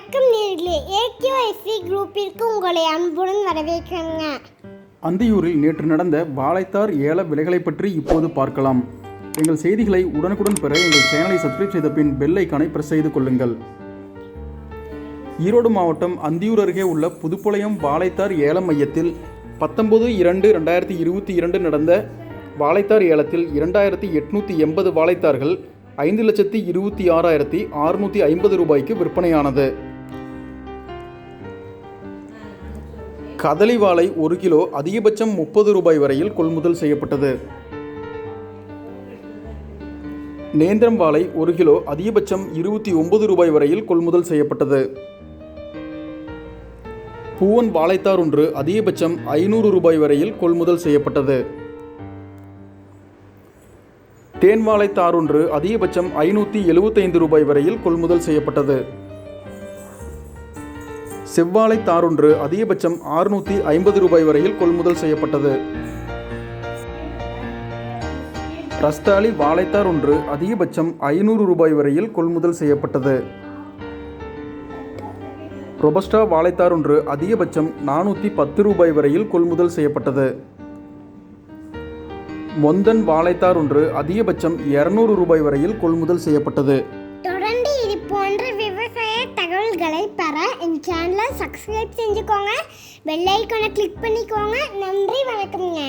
வணக்கம் நேர்களே. ஏகேஎஸ்சி குரூப்பிற்கு உங்களை அன்புடன் வரவேற்கிறேங்க. அந்தியூரில் நேற்று நடந்த வாழைத்தார் ஏல விலைகளை பற்றி இப்போது பார்க்கலாம். எங்கள் செய்திகளை உடனுக்குடன் பெற எங்கள் சேனலை சப்ஸ்கிரைப் செய்த பின் பெல் ஐக்கானை பிரஸ் செய்து கொள்ளுங்கள். ஈரோடு மாவட்டம் அந்தியூர் அருகே உள்ள புதுப்பாளையம் வாழைத்தார் ஏல மையத்தில் பத்தொன்பது இரண்டு ரெண்டாயிரத்தி இருபத்தி இரண்டு நடந்த வாழைத்தார் ஏலத்தில் இரண்டாயிரத்தி எட்நூற்றி எண்பது வாழைத்தார்கள் ஐந்து லட்சத்தி இருபத்தி ஆறாயிரத்தி அறுநூற்றி ஐம்பது ரூபாய்க்கு விற்பனையானது. கதலி வாழை ஒரு கிலோ அதிகபட்சம் முப்பது ரூபாய் வரையில் கொள்முதல் செய்யப்பட்டது. நேந்திரம் வாழை ஒரு கிலோ அதிகபட்சம் இருபத்தி ஒன்பது ரூபாய் வரையில் கொள்முதல் செய்யப்பட்டது. பூவன் வாழைத்தார் ஒன்று அதிகபட்சம் ஐநூறு ரூபாய் வரையில் கொள்முதல் செய்யப்பட்டது. தேன் வாழைத்தார் ஒன்று அதிகபட்சம் ஐநூற்றி எழுபத்தைந்து ரூபாய் வரையில் கொள்முதல் செய்யப்பட்டது. செவ்வாழை தாரொன்று அதிகபட்சம் ஆறுநூற்றி ஐம்பது ரூபாய் வரையில் கொள்முதல் செய்யப்பட்டது. ரஸ்தாலி வாழைத்தார் ஒன்று அதிகபட்சம் ஐநூறு ரூபாய் வரையில் கொள்முதல் செய்யப்பட்டது. ரொபஸ்டா வாழைத்தார் ஒன்று அதிகபட்சம் நானூற்றி பத்து ரூபாய் வரையில் கொள்முதல் செய்யப்பட்டது. மொந்தன் வாழைத்தார் ஒன்று அதிகபட்சம் இரநூறு ரூபாய் வரையில் கொள்முதல் செய்யப்பட்டது. தொடர்ந்து இது போன்ற தகவல்களை பெற எங்கள் சேனலை சப்ஸ்கிரைப் செஞ்சுக்கோங்க. பெல் கிளிக் பண்ணிக்கோங்க. நன்றி வணக்கம்ங்க.